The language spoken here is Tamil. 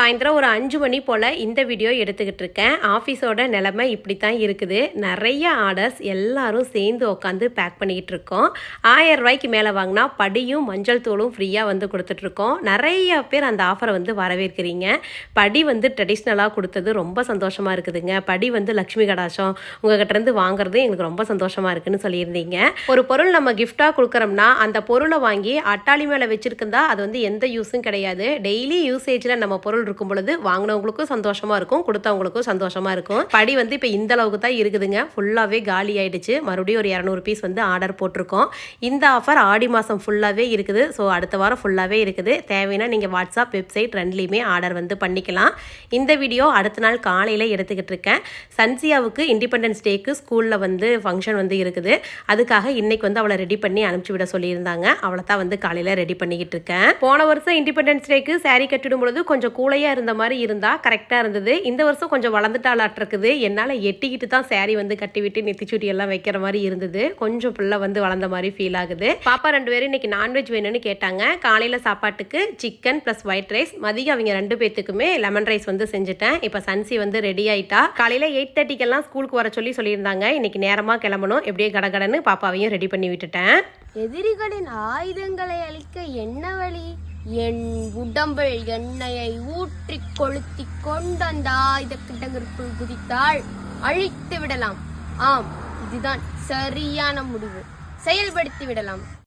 சாயந்தரம் ஒரு அஞ்சு மணி போல் இந்த வீடியோ எடுத்துக்கிட்டு இருக்கேன். ஆஃபீஸோட நிலைமை இப்படி தான் இருக்குது. நிறைய ஆர்டர்ஸ் எல்லாரும் சேர்ந்து உட்காந்து பேக் பண்ணிக்கிட்டு இருக்கோம். ஆயிரம் ரூபாய்க்கு மேலே வாங்கினா படியும் மஞ்சள் தூளும் ஃப்ரீயாக வந்து கொடுத்துட்ருக்கோம் நிறைய பேர் அந்த ஆஃபரை வந்து வரவேற்கிறீங்க. படி வந்து ட்ரெடிஷ்னலாக கொடுத்தது ரொம்ப சந்தோஷமாக இருக்குதுங்க. படி வந்து லக்ஷ்மி கடாசம் உங்ககிட்டருந்து வாங்குறது எங்களுக்கு ரொம்ப சந்தோஷமாக இருக்குன்னு சொல்லியிருந்தீங்க. ஒரு பொருள் நம்ம கிஃப்டாக கொடுக்குறோம்னா அந்த பொருளை வாங்கி அட்டாளி மேலே வச்சுருக்குந்தா அது வந்து எந்த யூஸும் கிடையாது. டெய்லி யூசேஜில் நம்ம பொருள் இருக்கும் பொழுது வாங்கினவங்களுக்கும் சந்தோஷமாக இருக்கும் கொடுத்தவங்களுக்கும் சந்தோஷமாக இருக்கும். படி வந்து இப்போ இந்த அளவுக்கு தான் இருக்குதுங்க. ஃபுல்லாகவே காலி ஆயிடுச்சு. மறுபடியும் ஒரு இரநூறு பீஸ் வந்து ஆர்டர் போட்டிருக்கோம். இந்த ஆஃபர் ஆடி மாதம் ஃபுல்லாகவே இருக்குது. ஸோ அடுத்த வாரம் ஃபுல்லாகவே இருக்குது. தேவைன்னா நீங்கள் வாட்ஸ்அப் வெப்சைட் ரெண்டுலேயுமே ஆர்டர் வந்து பண்ணிக்கலாம். இந்த வீடியோ அடுத்த நாள் காலையில் எடுத்துக்கிட்டு இருக்கேன். சன்சியாவுக்கு இண்டிபெண்டன்ஸ் டேக்கு ஸ்கூலில் வந்து ஃபங்க்ஷன் வந்து இருக்குது. அதுக்காக இன்னைக்கு வந்து அவளை ரெடி பண்ணி அனுப்பிச்சி விட சொல்லியிருந்தாங்க. அவளை தான் வந்து காலையில் ரெடி பண்ணிக்கிட்டு இருக்கேன். போன வருஷம் இண்டிபெண்டன்ஸ் டேக்கு saree கட்டிடும் பொழுது கொஞ்சம் கூலையாக இருந்த மாதிரி இருந்தால் கரெக்டாக இருந்தது. இந்த வருஷம் கொஞ்சம் வளர்ந்துட்டாலாட்டிருக்குது என்னால் எட்டிக்கிட்டு தான் சேரீ வந்து கட்டிவிட்டு நெத்திச்சுட்டி எல்லாம் வைக்கிற மாதிரி இருந்தது. கொஞ்சம் பிள்ளை வந்து வளர்ந்த மாதிரி ஃபீல் ஆகுது. பாப்பா ரெண்டு பேரும் இன்னைக்கு நான்வெஜ் வேணும்னு கேட்டாங்க. காலையில் சாப்பாட்டுக்கு சிக்கன் ப்ளஸ் ஒயிட் ரைஸ் மதியம் அவங்க ரெண்டு பேத்துக்குமே லெமன் ரைஸ் வந்து செஞ்சுட்டேன். இப்போ சன்சி வந்து ரெடி ஆயிட்டா. காலையில் எயிட் தேர்ட்டிக்கெல்லாம் ஸ்கூலுக்கு வர சொல்லி சொல்லியிருந்தாங்க. இன்னைக்கு நேரமாக கிளம்பணும். எப்படியே கடகடன்னு பாப்பாவையும் ரெடி பண்ணி விட்டுட்டேன். எதிரிகளின் ஆயுதங்களை அழிக்க என்ன வழி? என் உடம்பில் எண்ணெயை ஊற்றி கொளுத்தி கொண்டு அந்த ஆயுத கிடங்கிற்குள் குதித்தால் அழித்து விடலாம். ஆம் இதுதான் சரியான முடிவு. செயல்படுத்தி விடலாம்.